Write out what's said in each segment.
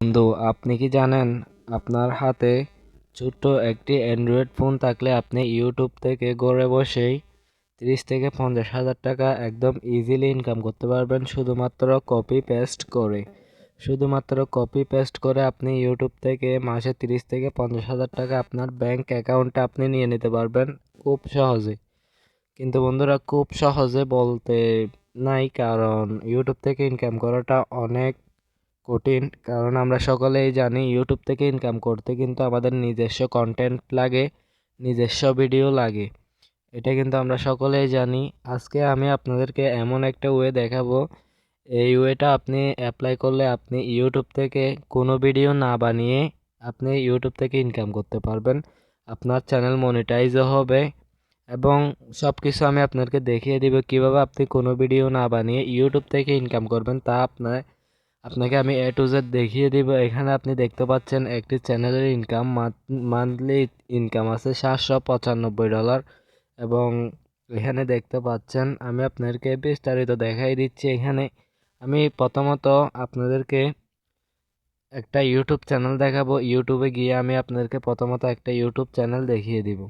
বন্ধু, আপনি কি জানেন, আপনার হাতে ছোট্ট একটি অ্যান্ড্রয়েড ফোন থাকলে আপনি ইউটিউব থেকে ঘরে বসেই তিরিশ থেকে পঞ্চাশ হাজার টাকা একদম ইজিলি ইনকাম করতে পারবেন। শুধুমাত্র কপি পেস্ট করে। শুধুমাত্র কপি পেস্ট করে আপনি ইউটিউব থেকে মাসে তিরিশ থেকে পঞ্চাশ হাজার টাকা আপনার ব্যাংক অ্যাকাউন্টে আপনি নিয়ে নিতে পারবেন খুব সহজে। কিন্তু বন্ধুরা, খুব সহজে বলতে নাই, কারণ ইউটিউব থেকে ইনকাম করাটা অনেক কঠিন, কারণ আমরা সকলেই জানি ইউটিউব থেকে ইনকাম করতে কিন্তু আমাদের নিজস্ব কন্টেন্ট লাগে, নিজস্ব ভিডিও লাগে। এটা কিন্তু আমরা সকলেই জানি। আজকে আমি আপনাদেরকে এমন একটা ওয়ে দেখাবো। এই ওয়েটা আপনি অ্যাপ্লাই করলে আপনি ইউটিউব থেকে কোনো ভিডিও না বানিয়ে আপনি ইউটিউব থেকে ইনকাম করতে পারবেন। আপনার চ্যানেল মনিটাইজও হবে এবং সব কিছু আমি আপনাদেরকে দেখিয়ে দিব কীভাবে আপনি কোনো ভিডিও না বানিয়ে ইউটিউব থেকে ইনকাম করবেন তা আপনার আপনাকে আমি এ টু জেড দেখিয়ে দিব। এখানে আপনি দেখতে পাচ্ছেন একটি চ্যানেলের ইনকাম মান্থলি ইনকাম আছে সাতশো পঁচানব্বই ডলার এবং এখানে দেখতে পাচ্ছেন আমি আপনাদেরকে বিস্তারিত দেখাই দিচ্ছি। এখানে আমি প্রথমত আপনাদেরকে একটা ইউটিউব চ্যানেল দেখাবো। ইউটিউবে গিয়ে আমি আপনাদেরকে প্রথমত একটা ইউটিউব চ্যানেল দেখিয়ে দিব।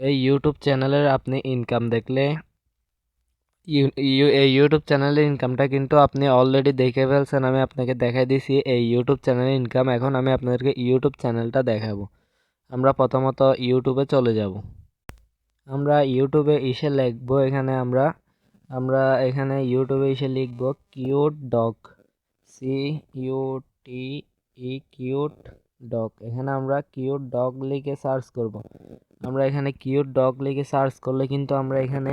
এই ইউটিউব চ্যানেলের আপনি ইনকাম দেখলে এই ইউটিউব চ্যানেলের ইনকামটা কিন্তু আপনি অলরেডি দেখে ফেলছেন। আমি আপনাকে দেখাই দিছি, এই ইউটিউব চ্যানেলের ইনকাম এখন আমি আপনাদেরকে ইউটিউব চ্যানেলটা দেখাবো। আমরা প্রথমত ইউটিউবে চলে যাব। আমরা ইউটিউবে এসে লিখব এখানে আমরা। আমরা এখানে ইউটিউবে এসে লিখব cute dog C U T E cute dog এখানে আমরা কিউট ডগ লিখে সার্চ করব। আমরা এখানে কিউট ডগ লিখে সার্চ করলে কিন্তু আমরা এখানে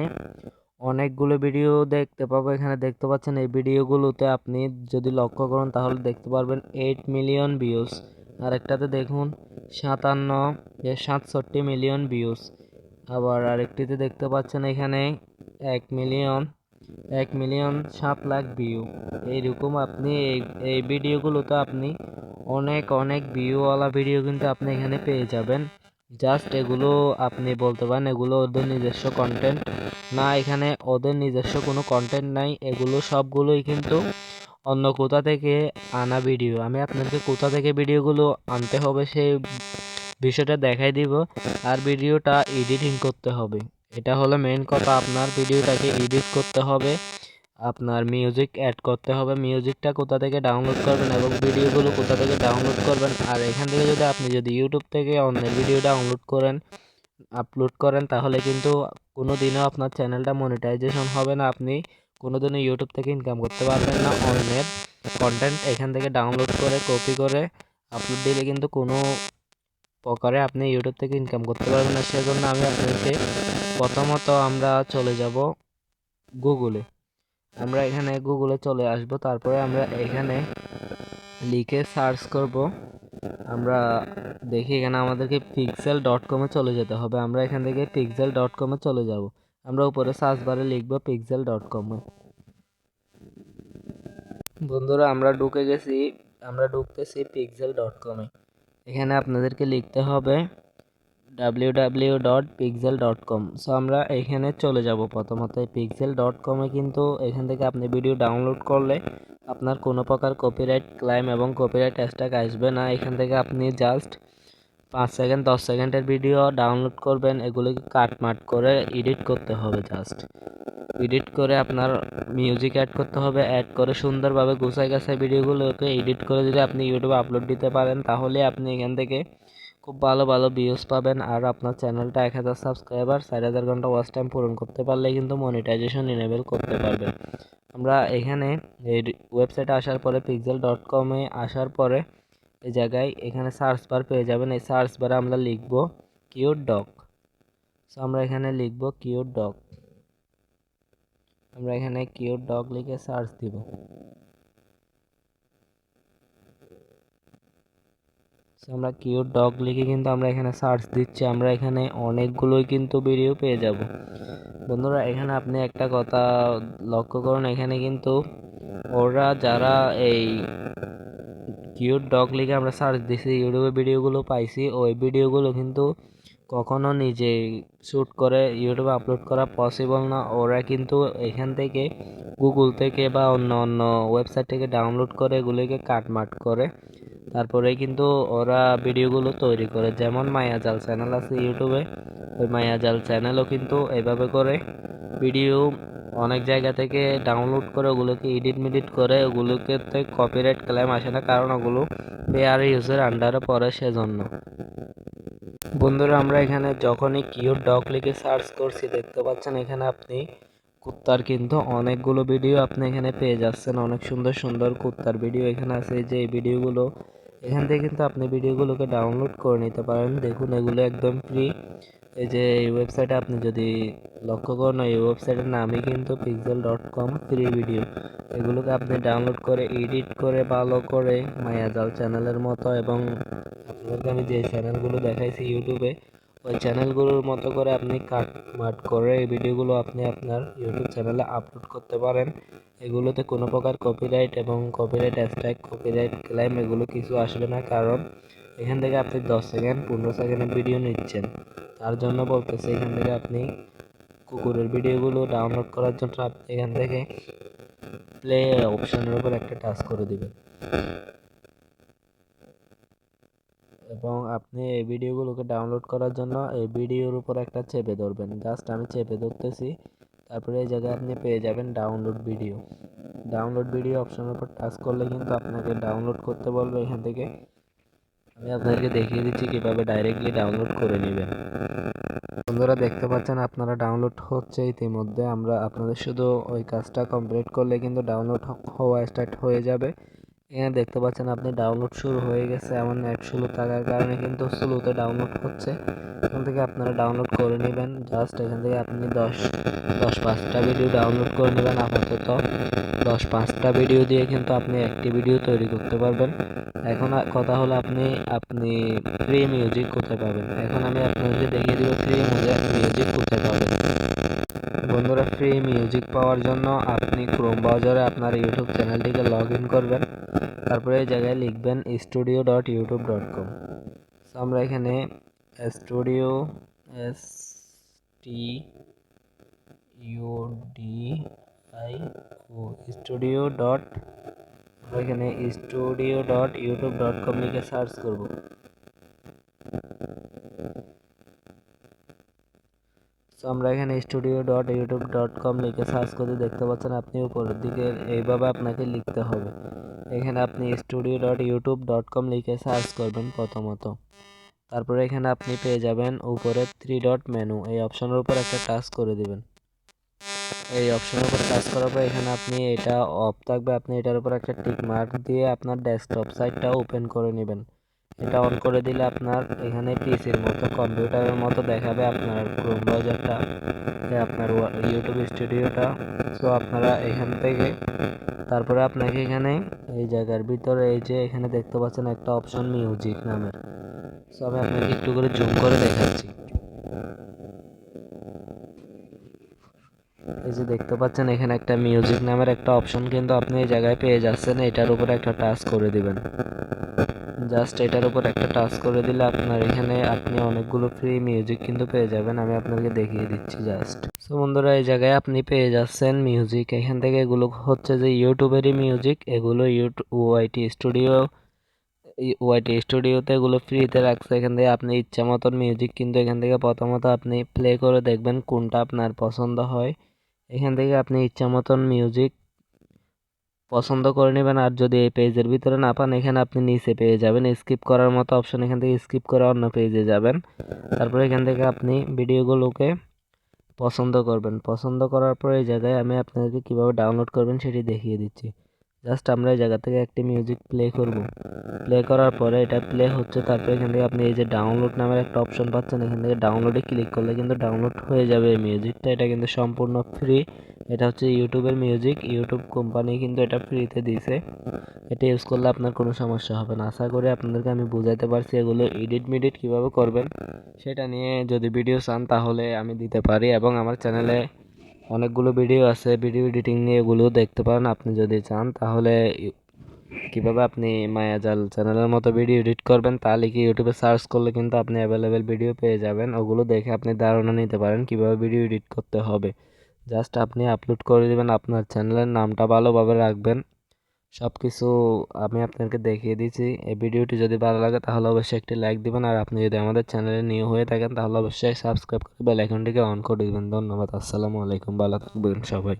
অনেকগুলো ভিডিও দেখতে পাবো। এখানে দেখতে পাচ্ছেন এই ভিডিওগুলোতে আপনি যদি লক্ষ্য করেন তাহলে দেখতে পারবেন এইট মিলিয়ন ভিউজ আরেকটাতে দেখুন, সাতান্ন সাতষট্টি মিলিয়ন ভিউজ আবার আরেকটিতে দেখতে পাচ্ছেন এখানে এক মিলিয়ন এক মিলিয়ন সাত লাখ ভিউ এইরকম আপনি এই এই ভিডিওগুলোতে আপনি অনেক অনেক ভিউওয়ালা ভিডিও কিন্তু আপনি এখানে পেয়ে যাবেন। জাস্ট এগুলো আপনি বলতে পারেন, এগুলো ওদের নিজস্ব কন্টেন্ট না, এখানে ওদের নিজস্ব কোনো কন্টেন্ট নাই, এগুলো সবগুলোই কিন্তু অন্য কোথা থেকে আনা ভিডিও আমি আপনাদেরকে কোথা থেকে ভিডিওগুলো আনতে হবে সেই বিষয়টা দেখাই দিব, আর ভিডিওটা এডিটিং করতে হবে। এটা হলো মেন কথা, আপনার ভিডিওটাকে এডিট করতে হবে। আপনার মিউজিক অ্যাড করতে হবে। মিউজিকটা কোথা থেকে ডাউনলোড করবেন এবং ভিডিওগুলো কোথা থেকে ডাউনলোড করবেন? আর এখান থেকে যদি আপনি যদি ইউটিউব থেকে অন্যের ভিডিও ডাউনলোড করেন আপলোড করেন, তাহলে কিন্তু কোনো দিনও আপনার চ্যানেলটা মনিটাইজেশন হবে না। আপনি কোনো দিনও ইউটিউব থেকে ইনকাম করতে পারবেন না। অন্যের কন্টেন্ট এখান থেকে ডাউনলোড করে কপি করে আপলোড দিলে কিন্তু কোনো প্রকারে আপনি ইউটিউব থেকে ইনকাম করতে পারবেন না। সেজন্য আমি আপনাকে প্রথমত আমরা চলে যাব গুগলে আমরা এখানে গুগলে চলে আসব, তারপরে আমরা এখানে লিখে সার্চ করব। আমরা দেখি এখানে আমাদেরকে পিক্সেল ডট কমে চলে যেতে হবে। আমরা এখান থেকে পিক্সেল ডট কমে চলে যাব। আমরা উপরে সার্চ বারে লিখব পিক্সেল ডট কমে বন্ধুরা, আমরা ঢুকে গেছি, আমরা ঢুকতেছি পিক্সেল ডট কমে এখানে আপনাদেরকে লিখতে হবে W W dot pixel dot com so আমরা এখানে চলে যাব প্রথমত। পিক্সেল ডট কমে কিন্তু এখান থেকে আপনি ভিডিও ডাউনলোড করলে আপনার কোনো প্রকার কপিরাইট ক্লাইম এবং কপিরাইট হ্যাশট্যাগ আসবে না। এখান থেকে আপনি জাস্ট পাঁচ সেকেন্ড দশ সেকেন্ডের ভিডিও ডাউনলোড করবেন। এগুলোকে কাটমাট করে এডিট করতে হবে জাস্ট এডিট করে আপনার মিউজিক অ্যাড করতে হবে। অ্যাড করে সুন্দরভাবে গুছাই গাছাই ভিডিওগুলোকে এডিট করে যদি আপনি ইউটিউবে আপলোড দিতে পারেন, তাহলে আপনি এখান থেকে খুব ভালো ভালো ভিউজ পাবেন। আর আপনার চ্যানেলটা এক হাজার সাবস্ক্রাইবার চার হাজার ঘণ্টা ওয়াচ টাইম পূরণ করতে পারলে কিন্তু মনিটাইজেশন ইনেবল করতে পারবেন। আমরা এখানে এই ওয়েবসাইটে আসার পরে পিক্সেল ডট কমে আসার পরে এই জায়গায় এখানে সার্চ বার পেয়ে যাবেন। এই সার্চ বারে আমরা লিখব কিউট ডগ সো আমরা এখানে লিখব কিউট ডগ আমরা এখানে কিউট ডগ লিখে সার্চ দিব। আমরা কিউ ডগ লিখে কিন্তু আমরা এখানে সার্চ দিচ্ছি, আমরা এখানে অনেকগুলোই কিন্তু ভিডিও পেয়ে যাব। বন্ধুরা, এখানে আপনি একটা কথা লক্ষ্য করুন, এখানে কিন্তু ওরা যারা এই কিউট ডগ লিখে আমরা সার্চ দিছি ইউটিউবে ভিডিওগুলো পাইছি, ওই ভিডিওগুলো কিন্তু কখনো নিজে শ্যুট করে ইউটিউবে আপলোড করা পসিবল না। ওরা কিন্তু এখান থেকে গুগল থেকে বা অন্য অন্য ওয়েবসাইট থেকে ডাউনলোড করে এগুলিকে কাটমাট করে। তারপরে কিন্তু ওরা ভিডিওগুলো তৈরি করে। যেমন মায়াজাল চ্যানেল আছে ইউটিউবে ওই মায়াজাল চ্যানেলও কিন্তু এভাবে করে। ভিডিও অনেক জায়গা থেকে ডাউনলোড করে ওগুলোকে এডিট মিডিট করে ওগুলোকে তো কপিরাইট ক্লেম আসে না। কারণ ওগুলো পেয়ার ইউজের আন্ডারে পড়ে সেজন্য। বন্ধুরা, আমরা এখানে যখনই কিউ ডগ লিখে সার্চ করছি, দেখতে পাচ্ছেন এখানে আপনি কুত্তার কিন্তু অনেকগুলো ভিডিও আপনি এখানে পেয়ে যাচ্ছেন। অনেক সুন্দর সুন্দর কুত্তার ভিডিও এখানে আছে। যে ভিডিওগুলো, এখান থেকে কিন্তু আপনি ভিডিওগুলোকে ডাউনলোড করে নিতে পারেন। দেখুন, এগুলো একদম ফ্রি এই যে এই ওয়েবসাইটে আপনি যদি লক্ষ্য করেন, এই ওয়েবসাইটের নামই কিন্তু pixel dot com free video এগুলোকে আপনি ডাউনলোড করে এডিট করে, ভালো করে মায়াজাল চ্যানেলের মতো এবং আপনাদেরকে আমি যে চ্যানেলগুলো দেখাইছি ইউটিউবে ওই চ্যানেলগুলোর মতো করে আপনি কাট মাট করে এই ভিডিওগুলো আপনি আপনার ইউটিউব চ্যানেলে আপলোড করতে পারেন। এগুলোতে কোনো প্রকার কপিরাইট এবং কপিরাইট স্ট্রাইক কপিরাইট ক্লাইম এগুলো কিছু আসবে না। কারণ এখান থেকে আপনি দশ সেকেন্ড, পনেরো সেকেন্ডের ভিডিও নিচ্ছেন। তার জন্য বলতেছে এখান থেকে আপনি কুকুরের ভিডিওগুলো ডাউনলোড করার জন্য আপনি এখান থেকে প্লে অপশনের উপর একটা টাচ করে দিবেন। এবং আপনি এই ভিডিওগুলোকে ডাউনলোড করার জন্য এই ভিডিওর উপর একটা চেপে ধরবেন। জাস্ট আমি চেপে ধরতেছি, তারপরে এই জায়গায় আপনি পেয়ে যাবেন ডাউনলোড ভিডিও ডাউনলোড ভিডিও অপশনের উপর টাচ করলে কিন্তু আপনাকে ডাউনলোড করতে বলবে এখান থেকে। আমি আপনাদেরকে দেখিয়ে দিচ্ছি কীভাবে ডাইরেক্টলি ডাউনলোড করে নেবেন। বন্ধুরা, দেখতে পাচ্ছেন আপনারা ডাউনলোড হচ্ছে ইতিমধ্যে। আমরা আপনাদের শুধু ওই কাজটা কমপ্লিট করলে কিন্তু ডাউনলোড হওয়া স্টার্ট হয়ে যাবে। এখানে দেখতে পাচ্ছেন আপনি ডাউনলোড শুরু হয়ে গেছে। এমন নেট স্লো থাকার কারণে কিন্তু স্লোতে ডাউনলোড হচ্ছে। এখান থেকে আপনারা ডাউনলোড করে নেবেন। জাস্ট এখান থেকে আপনি দশ দশ পাঁচটা ভিডিও ডাউনলোড করে নেবেন আপাতত। দশ পাঁচটা ভিডিও দিয়ে কিন্তু আপনি একটি ভিডিও তৈরি করতে পারবেন। এখন কথা হলো আপনি আপনি ফ্রি মিউজিক কোথায় পাবেন? এখন আমি আপনাদেরকে দেখিয়ে দিব ফ্রি মিউজিক কোথায় পাবেন? বন্ধুরা ফ্রি মিউজিক পাওয়ার জন্য আপনি ক্রোম ব্রাউজারে আপনার ইউটিউব চ্যানেলটিকে লগ ইন করবেন। তারপরে এই জায়গায় লিখবেন studio dot YouTube dot com আমরা এখানে studio S T U D studio dot এখানে studio dot YouTube dot com লিখে সার্চ করব। সো আমরা এখানে studio dot YouTube dot com লিখে সার্চ করে দেখতে পাচ্ছেন আপনি উপরের দিকে এইভাবে আপনাকে লিখতে হবে। এখানে আপনি studio dot YouTube dot com লিখে সার্চ করবেন প্রথমত। তারপরে এখানে আপনি পেয়ে যাবেন উপরে থ্রি ডট মেনু এই অপশনের উপর একটা টাচ করে দিবেন। এই অপশনের উপর টাচ করার পর এখানে আপনি এটা অফ থাকবে। আপনি এটার উপর একটা টিক মার্ক দিয়ে আপনার ডেস্কটপ সাইটটা ওপেন করে নেবেন। এটা অন করে দিলে আপনার এখানে পিসির মতো কম্পিউটারের মতো দেখাবে আপনার ক্রোম ব্রাউজারটা আপনার ইউটিউব স্টুডিওটা সো আপনারা এখান থেকে, তারপরে আপনাকে এখানে এই জায়গার ভিতরে এই যে এখানে দেখতে পাচ্ছেন একটা অপশন মিউজিক নামের। সো আমি আপনাকে একটু করে জুম করে দেখাচ্ছি এই যে দেখতে পাচ্ছেন, এখানে একটা মিউজিক নামের একটা অপশন কিন্তু আপনি এই জায়গায় পেয়ে যাচ্ছেন। এটার উপর একটা টাচ করে দিবেন। জাস্ট এটার উপর একটা টাচ করে দিলে আপনার এখানে আপনি অনেকগুলো ফ্রি মিউজিক কিন্তু পেয়ে যাবেন। আমি আপনাকে দেখিয়ে দিচ্ছি জাস্ট সো বন্ধুরা, এই জায়গায় আপনি পেয়ে যাচ্ছেন মিউজিক এখান থেকে এগুলো হচ্ছে যে ইউটিউবেরই মিউজিক এগুলো ইউটিউব ওয়াইটি স্টুডিও ওয়াইটি স্টুডিওতে এগুলো ফ্রিতে রাখছে। এখান থেকে আপনি ইচ্ছা মতন মিউজিক কিন্তু এখান থেকে প্রথমত আপনি প্লে করে দেখবেন কোনটা আপনার পছন্দ হয়। এখান থেকে আপনি ইচ্ছা মতন মিউজিক পছন্দ করে নেবেন, আর যদি এই পেজের ভিতরে না পান, এখানে আপনি নিচে পেয়ে যাবেন। স্কিপ করার মতো অপশন এখান থেকে স্কিপ করে অন্য পেজে যাবেন। তারপরে এখান থেকে আপনি ভিডিওগুলোকে পছন্দ করবেন। পছন্দ করার পর এই জায়গায় আমি আপনাদেরকে কীভাবে ডাউনলোড করবেন সেটি দেখিয়ে দিচ্ছি। জাস্ট আমরা এই জায়গা থেকে একটি মিউজিক প্লে করব। প্লে করার পরে এটা প্লে হচ্ছে, তারপরে এখান থেকে আপনি এই যে ডাউনলোড নামের একটা অপশন পাচ্ছেন, এখান থেকে ডাউনলোডে ক্লিক করলে কিন্তু ডাউনলোড হয়ে যাবে এই মিউজিকটা এটা কিন্তু সম্পূর্ণ ফ্রি এটা হচ্ছে ইউটিউবের মিউজিক ইউটিউব কোম্পানি কিন্তু এটা ফ্রিতে দিয়েছে। এটা ইউজ করলে আপনার কোনো সমস্যা হবে না। আশা করি আপনাদেরকে আমি বুঝাইতে পারছি এগুলো এডিট মিডিট কীভাবে করবেন। সেটা নিয়ে যদি ভিডিও চান তাহলে আমি দিতে পারি এবং আমার চ্যানেলে অনেকগুলো ভিডিও আছে, ভিডিও এডিটিং নিয়ে এগুলো দেখতে পারেন। আপনি যদি চান, তাহলে কীভাবে আপনি মায়াজাল চ্যানেলের মতো ভিডিও এডিট করবেন তাহলে কি ইউটিউবে সার্চ করলে কিন্তু আপনি অ্যাভেলেবেল ভিডিও পেয়ে যাবেন। ওগুলো দেখে আপনি ধারণা নিতে পারেন কীভাবে ভিডিও এডিট করতে হবে। জাস্ট আপনি আপলোড করে দেবেন, আপনার চ্যানেলের নামটা ভালোভাবে রাখবেন। সব কিছু আমি আপনাকে দেখিয়ে দিয়েছি। এই ভিডিওটি যদি ভালো লাগে তাহলে অবশ্যই একটি লাইক দিবেন। আর আপনি যদি আমাদের চ্যানেলে নিউ হয়ে থাকেন তাহলে অবশ্যই সাবস্ক্রাইব করে বেল আইকনটিকে অন করে দিবেন। ধন্যবাদ। আসসালামু আলাইকুম। ভালো থাকবেন সবাই।